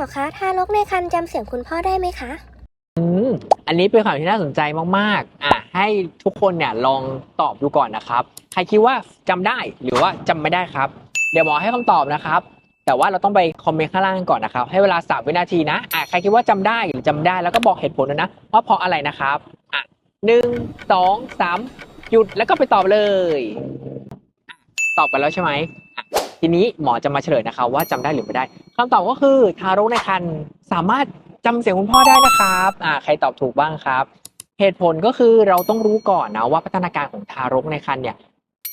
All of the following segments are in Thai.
อคะ ทารกในครรภ์จำเสียงคุณพ่อได้ไหมคะ อืมอันนี้เป็นคำถามที่น่าสนใจมากๆ อะ ให้ทุกคนเนี่ยลองตอบดูก่อนนะครับ ใครคิดว่าจำได้หรือว่าจำไม่ได้ครับ เดี๋ยวหมอให้คำตอบนะครับ แต่ว่าเราต้องไปคอมเมนต์ข้างล่างก่อนนะครับ ให้เวลา 3 วินาทีนะ อะ ใครคิดว่าจำได้หรือจำได้แล้วก็บอกเหตุผลด้วยนะว่าเพราะอะไรนะครับ อะหนึ่งสองสามหยุดแล้วก็ไปตอบเลยอะตอบกันแล้วใช่ไหม ทีนี้หมอจะมาเฉลยนะครับว่าจำได้หรือไม่ได้คำตอบก็คือทารกในครรภ์สามารถจำเสียงคุณพ่อได้นะครับอ่าใครตอบถูกบ้างครับ เหตุผลก็คือเราต้องรู้ก่อนนะว่าพัฒนาการของทารกในครรภ์เนี่ย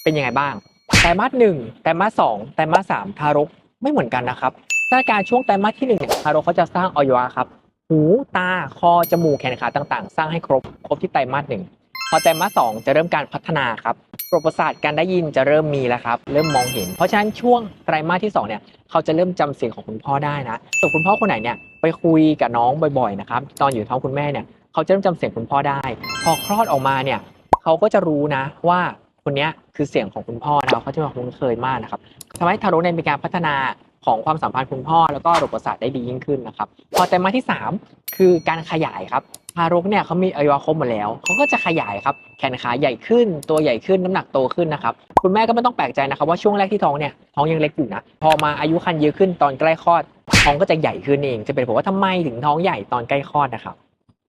เป็นยังไงบ้างไตรมาสหนึ่งไตรมาสสองไตรมาสสามทารกไม่เหมือนกันนะครับพัฒนาการช่วงไตรมาสที่หนึ่งเนี่ยทารกเขาจะสร้างอวัยวะครับ หูตาคอจมูกแขนขาต่างๆ สร้างให้ครบครบที่ไตรมาสหนึ่ง อไตรมาสองจะเริ่มการพัฒนาครับประประสาทการได้ยินจะเริ่มมีแล้วครับ เริ่มมองเห็น เพราะฉะนั้นช่วงไตรมาสที่สองเนี่ยเขาจะเริ่มจำเสียงของคุณพ่อได้นะส่วนคุณพ่อคนไหนเนี่ยไปคุยกับน้องบ่อยๆนะครับตอนอยู่ท้องคุณแม่เนี่ยเขาจะเริ่มจำเสียงคุณพ่อได้ พอคลอดออกมาเนี่ยเขาก็จะรู้นะว่าคนนี้คือเสียงของคุณพ่อนะเขาจะมาคุ้นเคยมากนะครับทำให้ทารกเนี่ยมีการพัฒนาของความสัมพันธ์คุณพ่อแล้วก็ระบบประสาทได้ดียิ่งขึ้นนะครับ พอไตรมาสที่ 3 คือการขยายครับ ทารกเนี่ยเขามีอวัยวะครบหมดแล้วเขาก็จะขยายครับแขนขาใหญ่ขึ้น ตัวใหญ่ขึ้นน้ำหนักโตขึ้นนะครับคุณแม่ก็ไม่ต้องแปลกใจนะครับว่าช่วงแรกที่ท้องเนี่ยท้องยังเล็กอยู่นะพอมาอายุครรภ์เยอะขึ้นตอนใกล้คลอดท้องก็จะใหญ่ขึ้นเอง จะเป็นผมว่าทำไมถึงท้องใหญ่ตอนใกล้คลอดนะครับ